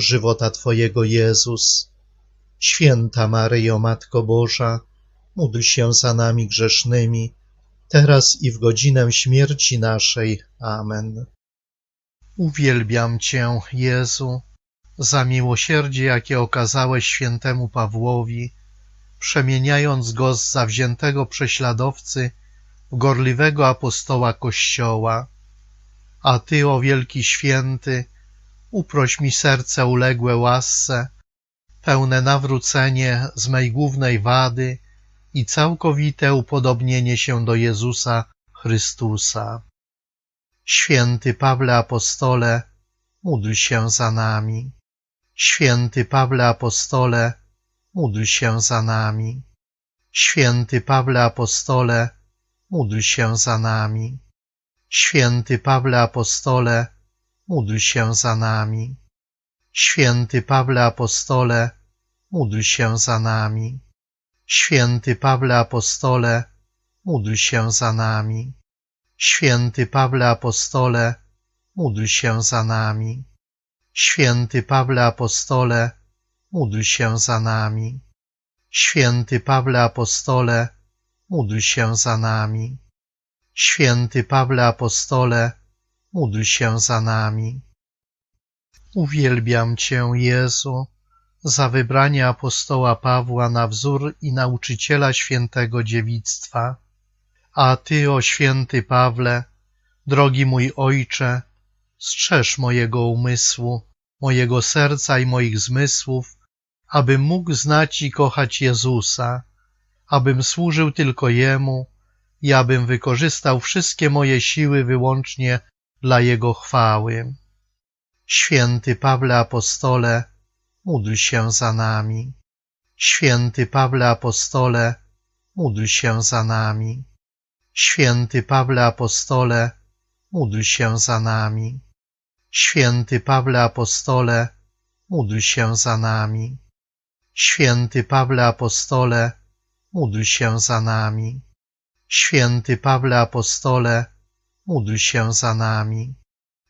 żywota Twojego Jezus. Święta Maryjo, Matko Boża, módl się za nami grzesznymi, teraz i w godzinę śmierci naszej. Amen. Uwielbiam Cię, Jezu, za miłosierdzie, jakie okazałeś świętemu Pawłowi, przemieniając go z zawziętego prześladowcy w gorliwego apostoła Kościoła. A Ty, o wielki święty, uproś mi serce uległe łasce, pełne nawrócenie z mej głównej wady i całkowite upodobnienie się do Jezusa Chrystusa. Święty Pawle Apostole, módl się za nami. Święty Pawle Apostole, módl się za nami. Święty Pawle Apostole, módl się za nami. Święty Pawle Apostole, módl się za nami. Święty Pawle Apostole, módl się za nami. Święty Pawle Apostole, módl się za nami. Święty Pawle Apostole, módl się za nami. Święty Pawle Apostole, módl się za nami. Święty Pawle Apostole, módl się za nami. Święty Pawle Apostole, módl się za nami. Uwielbiam Cię, Jezu, za wybranie apostoła Pawła na wzór i nauczyciela świętego dziewictwa. A Ty, o święty Pawle, drogi mój Ojcze, strzeż mojego umysłu, mojego serca i moich zmysłów, abym mógł znać i kochać Jezusa, abym służył tylko Jemu i abym wykorzystał wszystkie moje siły wyłącznie dla Jego chwały. Święty Pawle Apostole, módl się za nami. Święty Pawle Apostole, módl się za nami. Święty Pawle Apostole, módl się za nami. Święty Pawle Apostole, módl się za nami. Święty Pawle Apostole, módl się za nami. Święty Pawle Apostole, módl się za nami.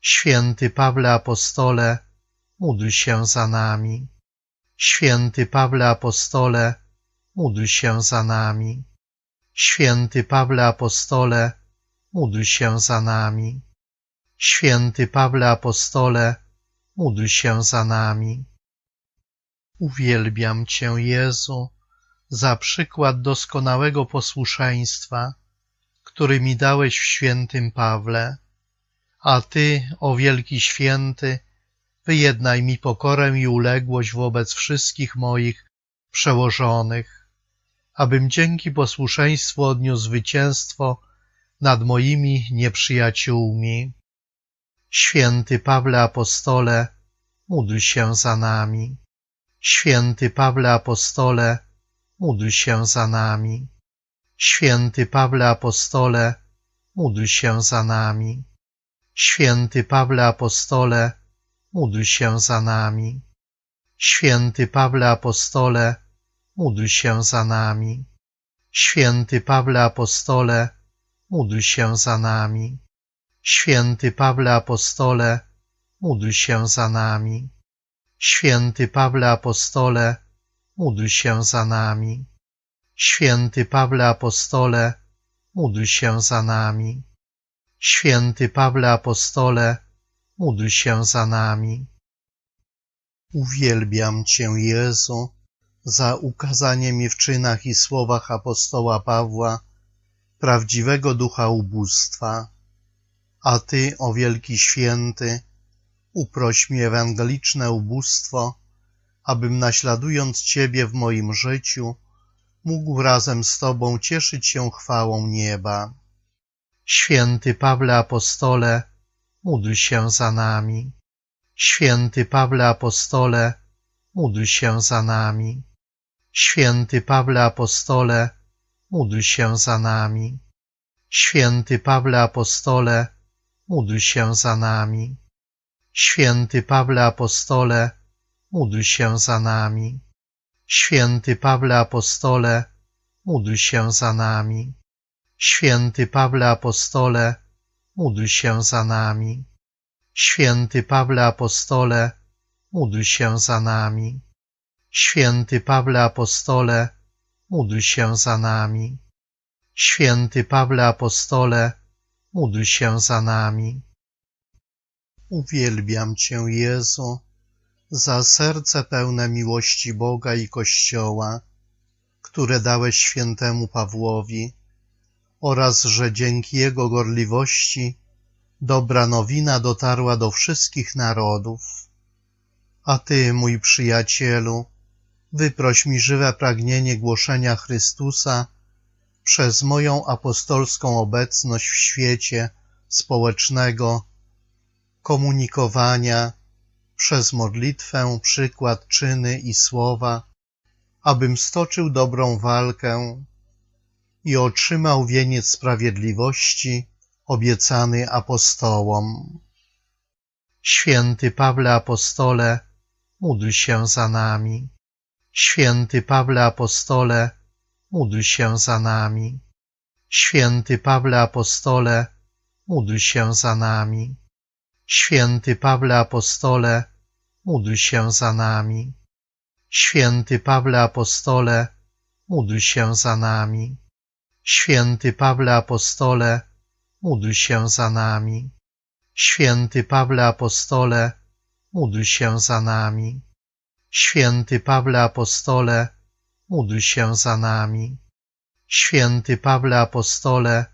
Święty Pawle Apostole, módl się za nami. Święty Pawle Apostole, módl się za nami. Święty Pawle Apostole, módl się za nami. Święty Pawle Apostole, módl się za nami. Uwielbiam Cię, Jezu, za przykład doskonałego posłuszeństwa, który mi dałeś w świętym Pawle, a Ty, o wielki święty, wyjednaj mi pokorę i uległość wobec wszystkich moich przełożonych, abym dzięki posłuszeństwu odniósł zwycięstwo nad moimi nieprzyjaciółmi. Święty Pawle Apostole, módl się za nami. Święty Pawle Apostole, módl się za nami. Święty Pawle Apostole, módl się za nami. Święty Pawle Apostole, módl się za nami. Święty Pawle Apostole, módl się za nami. Święty Pawle Apostole, módl się za nami. Święty Pawle Apostole, módl się za nami. Święty Pawle Apostole, módl się za nami. Święty Pawle Apostole, módl się za nami. Święty Pawle Apostole, módl się za nami. Uwielbiam Cię, Jezu, za ukazanie mi w czynach i słowach apostoła Pawła prawdziwego ducha ubóstwa. A Ty, o wielki święty, uproś mi ewangeliczne ubóstwo, abym naśladując Ciebie w moim życiu, mógł razem z Tobą cieszyć się chwałą nieba. Święty Pawle Apostole, módl się za nami. Święty Pawle Apostole, módl się za nami. Święty Pawle Apostole, módl się za nami. Święty Pawle Apostole, módl się za nami. Święty Pawle Apostole, módl się za nami. Święty Pawle Apostole, módl się za nami. Święty Pawle Apostole, módl się za nami. Święty Pawle Apostole, módl się za nami. Święty Pawle Apostole, módl się za nami. Święty Pawle Apostole, módl się za nami. Uwielbiam Cię, Jezu, za serce pełne miłości Boga i Kościoła, które dałeś świętemu Pawłowi, oraz że dzięki jego gorliwości dobra nowina dotarła do wszystkich narodów. A Ty, mój przyjacielu, wyproś mi żywe pragnienie głoszenia Chrystusa przez moją apostolską obecność w świecie społecznego, komunikowania, przez modlitwę, przykład, czyny i słowa, abym stoczył dobrą walkę i otrzymał wieniec sprawiedliwości obiecany apostołom. Święty Pawle Apostole, módl się za nami. Święty Pawle Apostole, módl się za nami. Święty Pawle Apostole, módl się za nami. Święty Pawle Apostole, módl się za nami. Święty Pawle Apostole, módl się za nami. Święty Pawle Apostole, módl się za nami. Święty Pawle Apostole, módl się za nami. Święty Pawle Apostole, módl się za nami. Święty Pawle Apostole,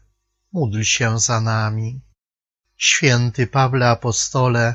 módl się za nami. Święty Pawle Apostole,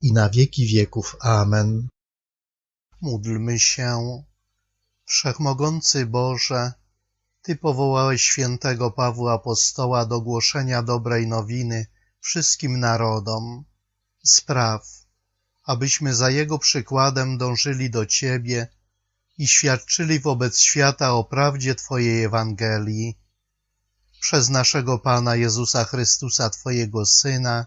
i na wieki wieków. Amen. Módlmy się. Wszechmogący Boże, Ty powołałeś świętego Pawła Apostoła do głoszenia dobrej nowiny wszystkim narodom. Spraw, abyśmy za jego przykładem dążyli do Ciebie i świadczyli wobec świata o prawdzie Twojej Ewangelii. Przez naszego Pana Jezusa Chrystusa, Twojego Syna,